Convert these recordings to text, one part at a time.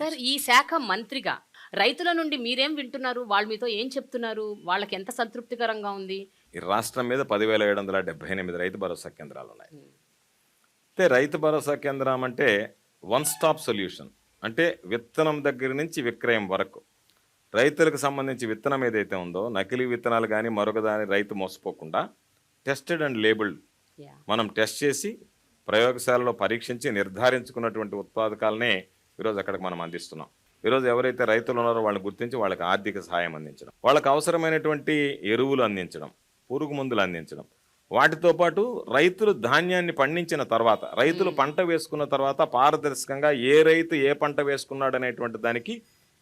Sir. ఈ శాఖ మంత్రిగా రైతుల నుండి మీరేం వింటున్నారు? వాళ్ళు మీతో ఏం చెప్తున్నారు? వాళ్ళకి ఎంత సంతృప్తికరంగా ఉంది? ఈ రాష్ట్రం మీద పదివేల ఏడు వందల డెబ్బై ఎనిమిది రైతు భరోసా కేంద్రాలు ఉన్నాయి. అయితే రైతు భరోసా కేంద్రం అంటే వన్ స్టాప్ సొల్యూషన్ అంటే విత్తనం దగ్గర నుంచి విక్రయం వరకు. రైతులకు సంబంధించి విత్తనం ఏదైతే ఉందో నకిలీ విత్తనాలు కానీ మరొక దాని రైతు మోసపోకుండా టెస్టెడ్ అండ్ లేబుల్డ్ మనం టెస్ట్ చేసి ప్రయోగశాలలో పరీక్షించి నిర్ధారించుకున్నటువంటి ఉత్పాదకాలనే ఈరోజు అక్కడికి మనం అందిస్తున్నాం. ఈరోజు ఎవరైతే రైతులు ఉన్నారో వాళ్ళని గుర్తించి వాళ్ళకి ఆర్థిక సహాయం అందించడం వాళ్ళకి అవసరమైనటువంటి ఎరువులు అందించడం పురుగు మందులు అందించడం. వాటితో పాటు రైతులు ధాన్యాన్ని పండించిన తర్వాత రైతులు పంట వేసుకున్న తర్వాత పారదర్శకంగా ఏ రైతు ఏ పంట వేసుకున్నాడు అనేటువంటి దానికి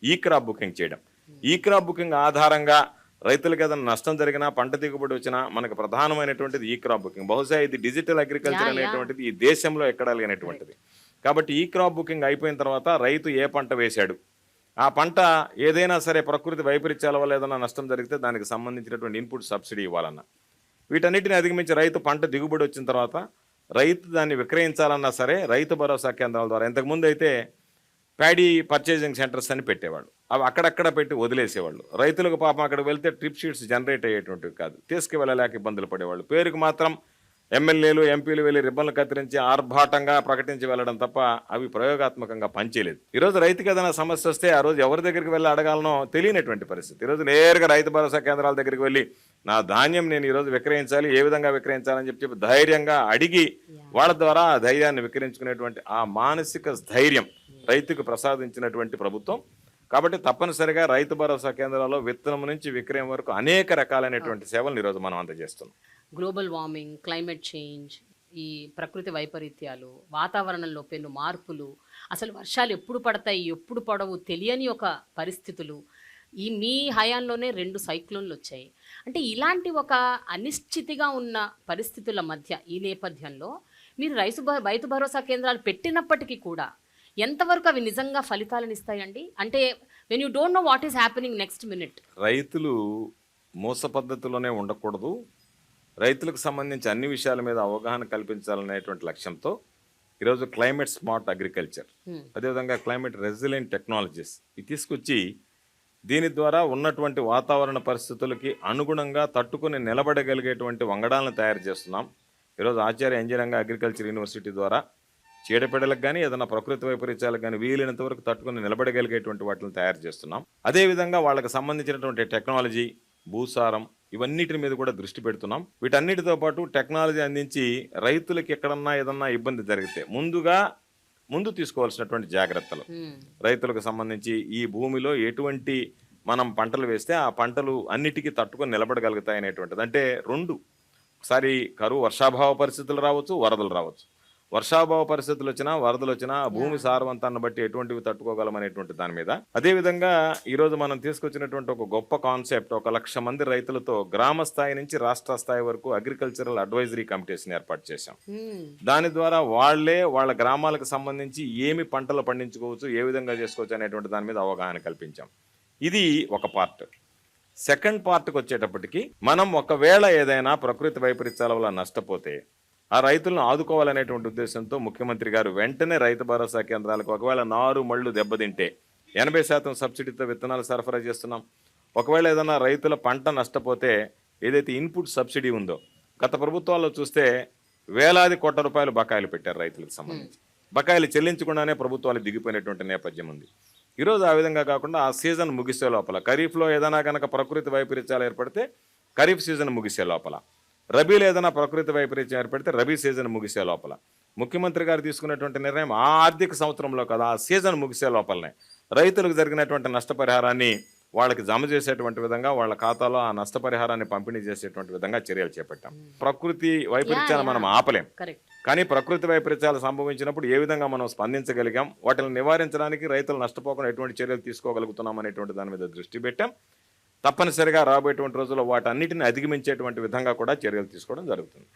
ఈ క్రాప్ బుకింగ్ చేయడం. ఈ క్రాప్ బుకింగ్ ఆధారంగా రైతులకు ఏదైనా నష్టం జరిగినా పంట దిగుబడి వచ్చినా మనకు ప్రధానమైనటువంటిది ఈ క్రాప్ బుకింగ్. బహుశా ఇది డిజిటల్ అగ్రికల్చర్. అనేటువంటిది ఈ దేశంలో ఎక్కడ లేనటువంటిది. కాబట్టి ఈ క్రాప్ బుకింగ్ అయిపోయిన తర్వాత రైతు ఏ పంట వేశాడు? ఆ పంట ఏదైనా సరే ప్రకృతి వైపరీత్యాల వల్ల ఏదైనా నష్టం జరిగితే దానికి సంబంధించినటువంటి ఇన్పుట్ సబ్సిడీ ఇవ్వాలన్న. వీటన్నిటిని అధిగమించి రైతు పంట దిగుబడి వచ్చిన తర్వాత రైతు దాన్ని విక్రయించాలన్నా సరే రైతు భరోసా కేంద్రాల ద్వారా ఇంతకుముందు అయితే ప్యాడీ పర్చేజింగ్ సెంటర్స్ అని పెట్టేవాళ్ళు. అవి అక్కడక్కడ పెట్టి వదిలేసేవాళ్ళు. రైతులకు పాపం అక్కడికి వెళ్తే ట్రిప్ షీట్స్ జనరేట్ అయ్యేటువంటివి కాదు. తీసుకువెళ్ళలేక ఇబ్బందులు పడేవాళ్ళు. పేరుకు మాత్రం ఎమ్మెల్యేలు ఎంపీలు వెళ్ళి రిబ్బన్లు కత్తిరించి ఆర్భాటంగా ప్రకటించి వెళ్ళడం తప్ప అవి ప్రయోగాత్మకంగా పనిచేయలేదు. ఈరోజు రైతుకి ఏదైనా సమస్య వస్తే ఆ రోజు ఎవరి దగ్గరికి వెళ్ళి అడగాలనో తెలియనటువంటి పరిస్థితి. ఈరోజు నేరుగా రైతు భరోసా కేంద్రాల దగ్గరికి వెళ్ళి నా ధాన్యం నేను ఈరోజు విక్రయించాలి ఏ విధంగా విక్రయించాలని చెప్పి చెప్పి ధైర్యంగా అడిగి వాళ్ళ ద్వారా ఆ ధైర్యాన్ని విక్రయించుకునేటువంటి ఆ మానసిక ధైర్యం రైతుకు ప్రసాదించినటువంటి ప్రభుత్వం కాబట్టి తప్పనిసరిగా రైతు భరోసా కేంద్రాల్లో విత్తనం నుంచి విక్రయం వరకు అనేక రకాలైనటువంటి సేవలను ఈరోజు మనం అందజేస్తున్నాం. గ్లోబల్ వార్మింగ్ క్లైమేట్ చేంజ్ ఈ ప్రకృతి వైపరీత్యాలు వాతావరణంలో పెను మార్పులు అసలు వర్షాలు ఎప్పుడు పడతాయి ఎప్పుడు పడవు తెలియని ఒక పరిస్థితులు. ఈ మీ హయాంలోనే రెండు సైక్లోన్లు వచ్చాయి. అంటే ఇలాంటి ఒక అనిశ్చితిగా ఉన్న పరిస్థితుల మధ్య ఈ నేపథ్యంలో మీరు రైతు రైతు భరోసా కేంద్రాలు పెట్టినప్పటికీ కూడా ఎంతవరకు అవి నిజంగా ఫలితాలను ఇస్తాయండి అంటే when you don't know what is happening next minute రైతులు మోస పద్ధతిలోనే ఉండకూడదు. రైతులకు సంబంధించి అన్ని విషయాల మీద అవగాహన కల్పించాలనేటువంటి లక్ష్యంతో ఈరోజు క్లైమేట్ స్మార్ట్ అగ్రికల్చర్. అదేవిధంగా క్లైమేట్ రెసిలెంట్ టెక్నాలజీస్. ఇది తీసుకొచ్చి దీని ద్వారా ఉన్నటువంటి వాతావరణ పరిస్థితులకి అనుగుణంగా తట్టుకుని నిలబడగలిగేటువంటి వంగడాలను తయారు చేస్తున్నాం. ఈరోజు ఆచార్య ఇంజనీరింగ్ అగ్రికల్చర్ యూనివర్సిటీ ద్వారా చీడపీడలకు కానీ ఏదైనా ప్రకృతి వైపరీత్యాలకు కానీ వీలైనంత వరకు తట్టుకుని నిలబడగలిగేటువంటి వాటిని తయారు చేస్తున్నాం. అదేవిధంగా వాళ్ళకి సంబంధించినటువంటి టెక్నాలజీ భూసారం ఇవన్నిటి మీద కూడా దృష్టి పెడుతున్నాం. వీటన్నిటితో పాటు టెక్నాలజీ అందించి రైతులకు ఎక్కడన్నా ఏదన్నా ఇబ్బంది జరిగితే ముందుగా ముందు తీసుకోవాల్సినటువంటి జాగ్రత్తలు. రైతులకు సంబంధించి ఈ భూమిలో ఎటువంటి మనం పంటలు వేస్తే ఆ పంటలు అన్నిటికీ తట్టుకొని నిలబడగలుగుతాయి అనేటువంటిది. అంటే రెండు ఒకసారి కరువు వర్షాభావ పరిస్థితులు రావచ్చు వరదలు రావచ్చు. వర్షాభావ పరిస్థితులు వచ్చినా వరదలు వచ్చినా భూమి సారవంతాన్ని బట్టి ఎటువంటివి తట్టుకోగలం అనేటువంటి దాని మీద. అదేవిధంగా ఈరోజు మనం తీసుకొచ్చినటువంటి ఒక గొప్ప కాన్సెప్ట్ ఒక లక్ష మంది రైతులతో గ్రామ స్థాయి నుంచి రాష్ట్ర స్థాయి వరకు అగ్రికల్చరల్ అడ్వైజరీ కమిటీస్ని ఏర్పాటు చేశాం. దాని ద్వారా వాళ్ళే వాళ్ళ గ్రామాలకు సంబంధించి ఏమి పంటలు పండించుకోవచ్చు ఏ విధంగా చేసుకోవచ్చు అనేటువంటి దాని మీద అవగాహన కల్పించాం. ఇది ఒక పార్ట్. సెకండ్ పార్ట్కి వచ్చేటప్పటికి మనం ఒకవేళ ఏదైనా ప్రకృతి వైపరీత్యాల వల్ల నష్టపోతే ఆ రైతులను ఆదుకోవాలనేటువంటి ఉద్దేశంతో ముఖ్యమంత్రి గారు వెంటనే రైతు భరోసా కేంద్రాలకు ఒకవేళ నారు మళ్ళు దెబ్బతింటే ఎనభై శాతం సబ్సిడీతో విత్తనాలు సరఫరా చేస్తున్నాం. ఒకవేళ ఏదైనా రైతుల పంట నష్టపోతే ఏదైతే ఇన్పుట్ సబ్సిడీ ఉందో గత ప్రభుత్వాల్లో చూస్తే వేలాది కోట్ల రూపాయలు బకాయిలు పెట్టారు రైతులకు సంబంధించి. బకాయిలు చెల్లించకుండానే ప్రభుత్వాలు దిగిపోయినటువంటి నేపథ్యం ఉంది. ఈరోజు ఆ విధంగా కాకుండా ఆ సీజన్ ముగిసే లోపల ఖరీఫ్లో ఏదైనా కనుక ప్రకృతి వైపరీత్యాలు ఏర్పడితే ఖరీఫ్ సీజన్ ముగిసే లోపల. రబీలో ఏదైనా ప్రకృతి వైపరీత్యం ఏర్పడితే రబీ సీజన్ ముగిసే లోపల. ముఖ్యమంత్రి గారు తీసుకున్నటువంటి నిర్ణయం ఆ ఆర్థిక సంవత్సరంలో కదా ఆ సీజన్ ముగిసే లోపలనే. రైతులకు జరిగినటువంటి నష్టపరిహారాన్ని వాళ్ళకి జమ చేసేటువంటి విధంగా వాళ్ళ ఖాతాలో ఆ నష్టపరిహారాన్ని పంపిణీ చేసేటువంటి విధంగా చర్యలు చేపట్టాం. ప్రకృతి వైపరీత్యాన్ని మనం ఆపలేం. కానీ ప్రకృతి వైపరీత్యాలు సంభవించినప్పుడు ఏ విధంగా మనం స్పందించగలిగాం వాటిని నివారించడానికి రైతులు నష్టపోకుండా ఎటువంటి చర్యలు తీసుకోగలుగుతున్నాం అనేటువంటి దాని మీద దృష్టి పెట్టాం. తప్పనిసరిగా రాబోయేటువంటి రోజుల్లో వాటన్నిటిని అధిగమించేటువంటి విధంగా కూడా చర్యలు తీసుకోవడం జరుగుతుంది.